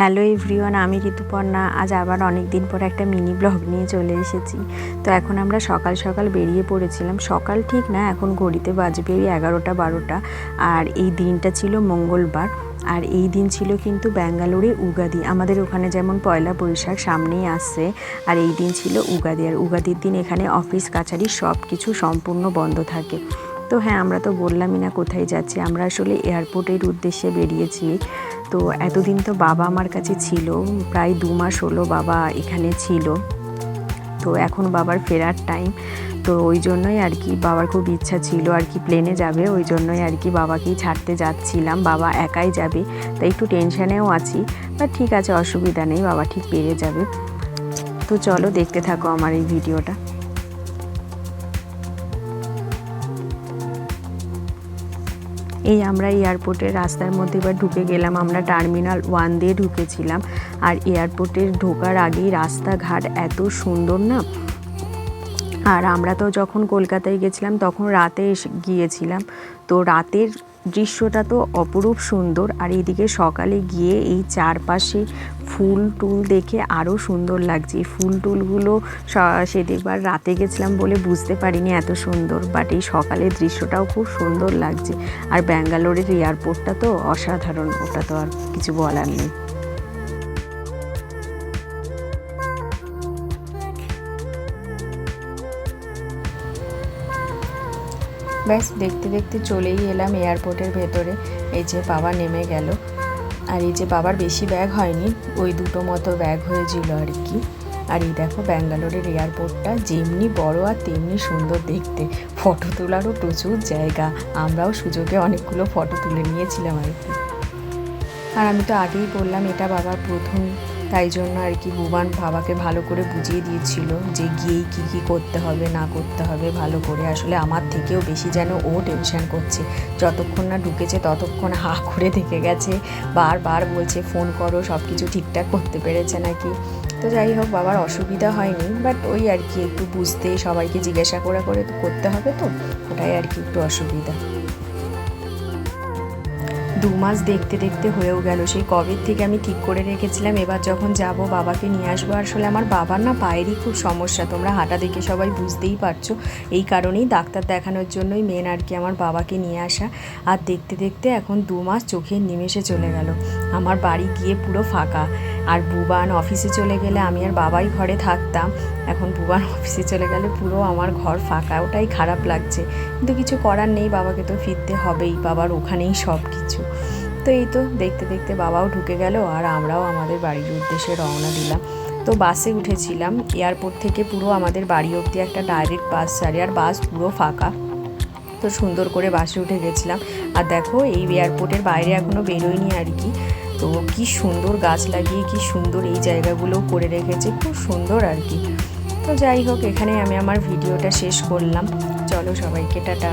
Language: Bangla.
হ্যালো এভরিওয়ান, আমি ঋতুপর্ণা। আজ আবার অনেক দিন পর একটা মিনি ব্লগ নিয়ে চলে এসেছি। তো এখন আমরা সকাল সকাল বেরিয়ে পড়েছিলাম। সকাল ঠিক না, এখন ঘড়িতে বাজবে ওই এগারোটা, বারোটা। আর এই দিনটা ছিল মঙ্গলবার। আর এই দিন ছিল কিন্তু ব্যাঙ্গালোরে উগাদি। আমাদের ওখানে যেমন পয়লা বৈশাখ সামনেই আসছে, আর এই দিন ছিল উগাদি। আর উগাদির দিন এখানে অফিস, কাছারি সব কিছু সম্পূর্ণ বন্ধ থাকে। তো হ্যাঁ আমরা তো বললামই না কোথায় যাচ্ছি। আমরা আসলে এয়ারপোর্টের উদ্দেশ্যে বেরিয়েছি। তো এতদিন তো বাবা আমার কাছে ছিল, প্রায় দু মাস হলো বাবা এখানে ছিল। তো এখন বাবার ফেরার টাইম তো ওই জন্যই আর কি বাবার খুব ইচ্ছা ছিল আর কি প্লেনে যাবে। ওই জন্যই আর কি বাবাকেই ছাড়তে যাচ্ছিলাম। বাবা একাই যাবে, তাই একটু টেনশানেও আছি। বাট ঠিক আছে, অসুবিধা নেই, বাবা ঠিক পেরে যাবে। তো চলো দেখতে থাকো আমার এই ভিডিওটা এই আমরা এয়ারপোর্টের রাস্তার মধ্যে এবার ঢুকে গেলাম। আমরা টার্মিনাল ওয়ান দিয়ে ঢুকেছিলাম। আর এয়ারপোর্টের ঢোকার আগেই রাস্তাঘাট এত সুন্দর না? আর আমরা তো যখন কলকাতায় গেছিলাম, তখন রাতে এসে গিয়েছিলাম। তো রাতের দৃশ্যটা তো অপরূপ সুন্দর। আর এদিকে সকালে গিয়ে এই চারপাশে ফুল টুল দেখে আরও সুন্দর লাগছে। ফুল টুলগুলো সেদিকবার রাতে গেছিলাম বলে বুঝতে পারিনি এত সুন্দর বাট এই সকালের দৃশ্যটাও খুব সুন্দর লাগছে। আর ব্যাঙ্গালোরের এয়ারপোর্টটা তো অসাধারণ, ওটা তো আর কিছু বলার নেই। ব্যাস, দেখতে দেখতে চলেই এলাম এয়ারপোর্টের ভেতরে। এই যে বাবা নেমে গেল। আর এই যে বাবার বেশি ব্যাগ হয়নি, ওই দুটো মতো ব্যাগ হয়েছিল আর কি। আর এই দেখো ব্যাঙ্গালোরের এয়ারপোর্টটা যেমনি বড় আর তেমনি সুন্দর দেখতে। ফটো তোলারও প্রচুর জায়গা। আমরাও সুযোগে অনেকগুলো ফটো তুলে নিয়েছিলাম আর কি। আর আমি তো আগেই বললাম, এটা বাবার প্রথম তাই জন্য আর কি ভুবান বাবাকে ভালো করে বুঝিয়ে দিয়েছিল যে গিয়েই কী কী করতে হবে, না করতে হবে, ভালো করে। আসলে আমার থেকেও বেশি যেন ও টেনশন করছে। যতক্ষণ না ঢুকেছে ততক্ষণ হা করে দেখে গেছে, বারবার বলছে, ফোন করো সব কিছু ঠিকঠাক করতে পেরেছে নাকি? তো যাই হোক, বাবার অসুবিধা হয়নি বাট ওই আর কি একটু বুঝতে সবাইকে জিজ্ঞাসা করে করে করতে হবে তো, ওটাই আর কি একটু অসুবিধা। দু মাস দেখতে দেখতে হয়েও গেল। সেই কবের থেকে আমি ঠিক করে রেখেছিলাম, এবার যখন যাব বাবাকে নিয়ে আসব। আসলে আমার বাবার না পায়েরই খুব সমস্যা, তোমরা হাঁটা দেখে সবাই বুঝতেই পারছ। এই কারণেই ডাক্তার দেখানোর জন্যই মেন আর কি আমার বাবাকে নিয়ে আসা। আর দেখতে দেখতে এখন দু মাস চোখের নিমেষে চলে গেল। আমার বাড়ি গিয়ে পুরো ফাঁকা। আর বুবান অফিসে চলে গেলে আমি আর বাবাই ঘরে থাকতাম। এখন বুবান অফিসে চলে গেলে পুরো আমার ঘর ফাঁকা, ওটাই খারাপ লাগছে। কিন্তু কিছু করার নেই, বাবাকে তো ফিরতে হবেই, বাবার ওখানেই সব কিছু তো এই তো দেখতে দেখতে বাবাও ঢুকে গেল আর আমরাও আমাদের বাড়ির উদ্দেশ্যে রওনা দিলাম। তো বাসে উঠেছিলাম, এয়ারপোর্ট থেকে পুরো আমাদের বাড়ি অবধি একটা ডাইরেক্ট বাস ছাড়ে আর বাস পুরো ফাঁকা। তো সুন্দর করে বাসে উঠে গেছিলাম। আর দেখো, এই এয়ারপোর্টের বাইরে এখনও বেরোয়নি আর কি। তো কি সুন্দর গাছ লাগিয়ে, কি সুন্দর এই জায়গাগুলোও করে রেখেছে, খুব সুন্দর আর কি। তো যাই হোক এখানে আমি আমার ভিডিওটা শেষ করলাম। চলো সবাইকে, টাটা।